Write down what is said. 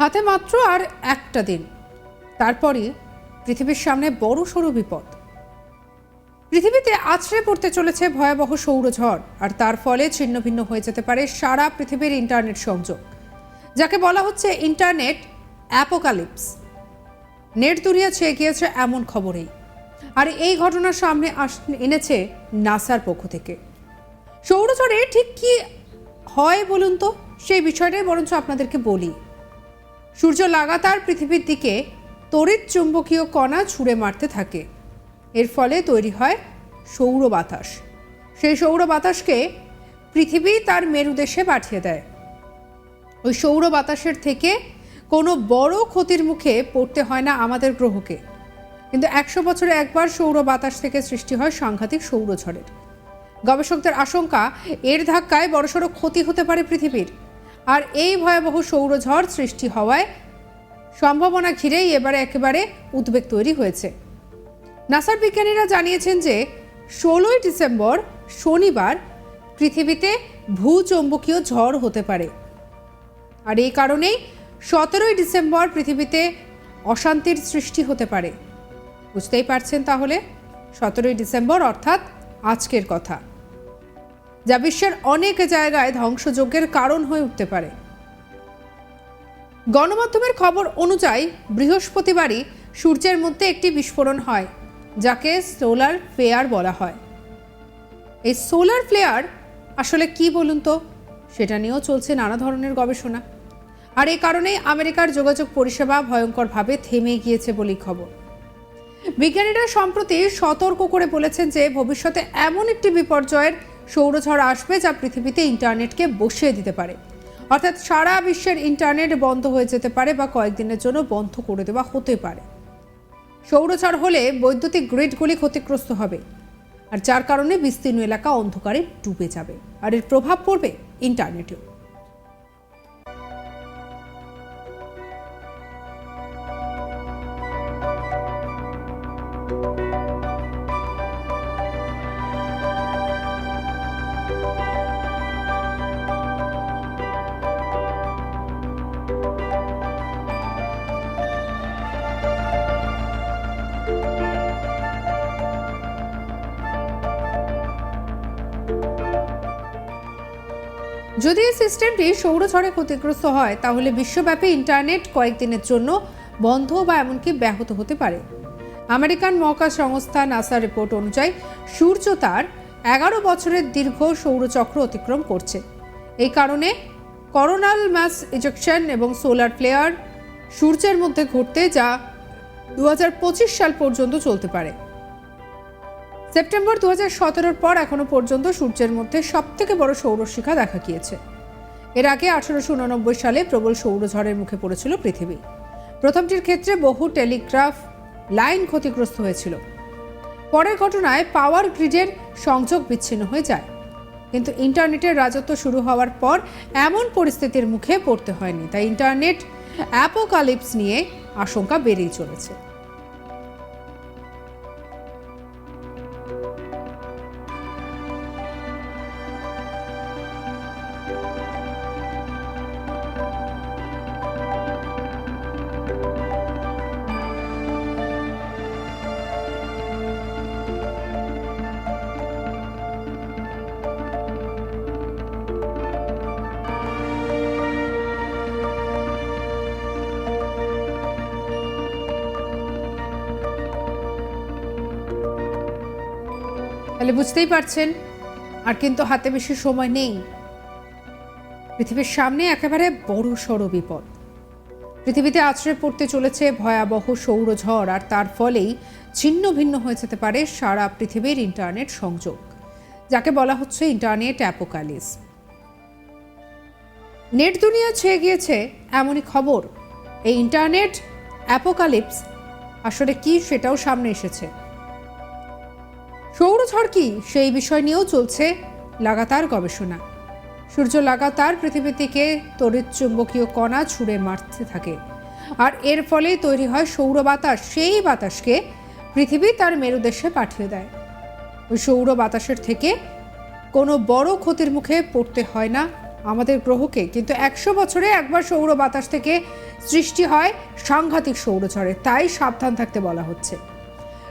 হাতে মাত্র আর একটা দিন। তারপরই পৃথিবীর সামনে বড় সড়ো বিপদ। পৃথিবীতে আছড়ে পড়তে চলেছে ভয়াবহ সৌরঝড়, আর তার ফলে ছিন্ন ভিন্ন হয়ে যেতে পারে সারা পৃথিবীর ইন্টারনেট সংযোগ, যাকে বলা হচ্ছে ইন্টারনেট অ্যাপোকালিপস। নেট দুনিয়া ছেয়ে গিয়েছে এমন খবরেই, আর এই ঘটনার সামনে আস- এনেছে নাসার পক্ষ থেকে। সৌরঝড়ে ঠিক কি হয় বলুন তো? সেই বিষয়টাই বরঞ্চ আপনাদেরকে বলি। সূর্য লাগাতার পৃথিবীর দিকে তড়িৎ চুম্বকীয় কণা ছুঁড়ে মারতে থাকে। এর ফলে তৈরি হয় সৌর বাতাস। সেই সৌর বাতাসকে পৃথিবী তার মেরুদেশে পাঠিয়ে দেয়। ওই সৌর বাতাসের থেকে কোনো বড় ক্ষতির মুখে পড়তে হয় না আমাদের গ্রহকে। কিন্তু একশো বছরে একবার সৌর বাতাস থেকে সৃষ্টি হয় সাংঘাতিক সৌরঝড়ের গবেষকদের আশঙ্কা, এর ধাক্কায় বড়সড় ক্ষতি হতে পারে পৃথিবীর। আর এই ভয়াবহ সৌরঝড় সৃষ্টি হওয়ায় সম্ভাবনা ঘিরেই এবারে একেবারে উদ্বেগ তৈরি হয়েছে। নাসার বিজ্ঞানীরা জানিয়েছেন যে, ষোলোই ডিসেম্বর শনিবার পৃথিবীতে ভূচৌম্বকীয় ঝড় হতে পারে। আর এই কারণেই সতেরোই ডিসেম্বর পৃথিবীতে অশান্তির সৃষ্টি হতে পারে। বুঝতেই পারছেন তাহলে? সতেরোই ডিসেম্বর অর্থাৎ আজকের কথা। যা বিশ্বের অনেক জায়গায় ধ্বংসযজ্ঞের কারণ হয়ে উঠতে পারে। গণমাধ্যমের খবর অনুযায়ী বৃহস্পতিবারই সূর্যের মধ্যে একটি বিস্ফোরণ হয়, যাকে সোলার ফ্লেয়ার বলা হয়। এই সোলার ফ্লেয়ার আসলে কি বলুন তো? সেটা নিয়েও চলছে নানা ধরনের গবেষণা। আর এই কারণেই আমেরিকার যোগাযোগ পরিষেবা ভয়ঙ্করভাবে থেমে গিয়েছে বলেই খবর। বিজ্ঞানীরা সম্প্রতি সতর্ক করে বলেছেন যে ভবিষ্যতে এমন একটি বিপর্যয়ের সৌরঝড় আসবে যা পৃথিবীতে ইন্টারনেটকে বসিয়ে দিতে পারে। অর্থাৎ সারা বিশ্বের ইন্টারনেট বন্ধ হয়ে যেতে পারে বা কয়েকদিনের জন্য বন্ধ করে দেওয়া হতে পারে। সৌরঝড় হলে বৈদ্যুতিক গ্রিডগুলি ক্ষতিগ্রস্ত হবে, আর যার কারণে বিস্তীর্ণ এলাকা অন্ধকারে ডুবে যাবে, আর এর প্রভাব পড়বে ইন্টারনেটেও। যদি এই সিস্টেমটি সৌরঝড়ে ক্ষতিগ্রস্ত হয়, তাহলে বিশ্বব্যাপী ইন্টারনেট কয়েকদিনের জন্য বন্ধ বা এমনকি ব্যাহত হতে পারে। আমেরিকান মহাকাশ সংস্থা নাসার রিপোর্ট অনুযায়ী, সূর্য তার এগারো বছরের দীর্ঘ সৌরচক্র অতিক্রম করছে। এই কারণে করোনাল ম্যাস ইজেকশন এবং সোলার ফ্লেয়ার সূর্যের মধ্যে ঘটতে যা দু হাজার পঁচিশ সাল পর্যন্ত চলতে পারে। সেপ্টেম্বর দু হাজার পর এখনও পর্যন্ত সূর্যের মধ্যে সবথেকে বড় সৌরশিখা দেখা গিয়েছে। এর আগে আঠারোশো উননব্বই সালে প্রবল সৌরঝড়ের মুখে পড়েছিল পৃথিবী। প্রথমটির ক্ষেত্রে বহু টেলিগ্রাফ লাইন ক্ষতিগ্রস্ত হয়েছিল। পরের ঘটনায় পাওয়ার গ্রিডের সংযোগ বিচ্ছিন্ন হয়ে যায়। কিন্তু ইন্টারনেটের রাজত্ব শুরু হওয়ার পর এমন পরিস্থিতির মুখে পড়তে হয়নি। তাই ইন্টারনেট অ্যাপোকালিপস নিয়ে আশঙ্কা বেড়েই চলেছে। তাহলে বুঝতেই পারছেন, আর কিন্তু হাতে বেশি সময় নেই। পৃথিবীর সামনে একেবারে বড় সড় বিপদ। পৃথিবীতে আছড়ে পড়তে চলেছে ভয়াবহ সৌরঝড়, আর তার ফলেই ছিন্ন ভিন্ন হয়ে যেতে পারে সারা পৃথিবীর ইন্টারনেট সংযোগ, যাকে বলা হচ্ছে ইন্টারনেট অ্যাপোকালিস নেট দুনিয়া ছেয়ে গিয়েছে এমনই খবর। এই ইন্টারনেট অ্যাপোকালিপস আসলে কি সেটাও সামনে এসেছে। সৌরঝড় কি? সেই বিষয় নিয়েও চলছে লাগাতার গবেষণা। সূর্য লাগাতার পৃথিবী থেকে তড়িৎ চুম্বকীয় কণা ছুঁড়ে মারতে থাকে। আর এর ফলেই তৈরি হয় সৌর বাতাস। সেই বাতাসকে পৃথিবী তার মেরুদেশে পাঠিয়ে দেয়। ওই সৌর বাতাসের থেকে কোনো বড় ক্ষতির মুখে পড়তে হয় না আমাদের গ্রহকে। কিন্তু একশো বছরে একবার সৌর বাতাস থেকে সৃষ্টি হয় সাংঘাতিক সৌরঝড়ের তাই সাবধান থাকতে বলা হচ্ছে।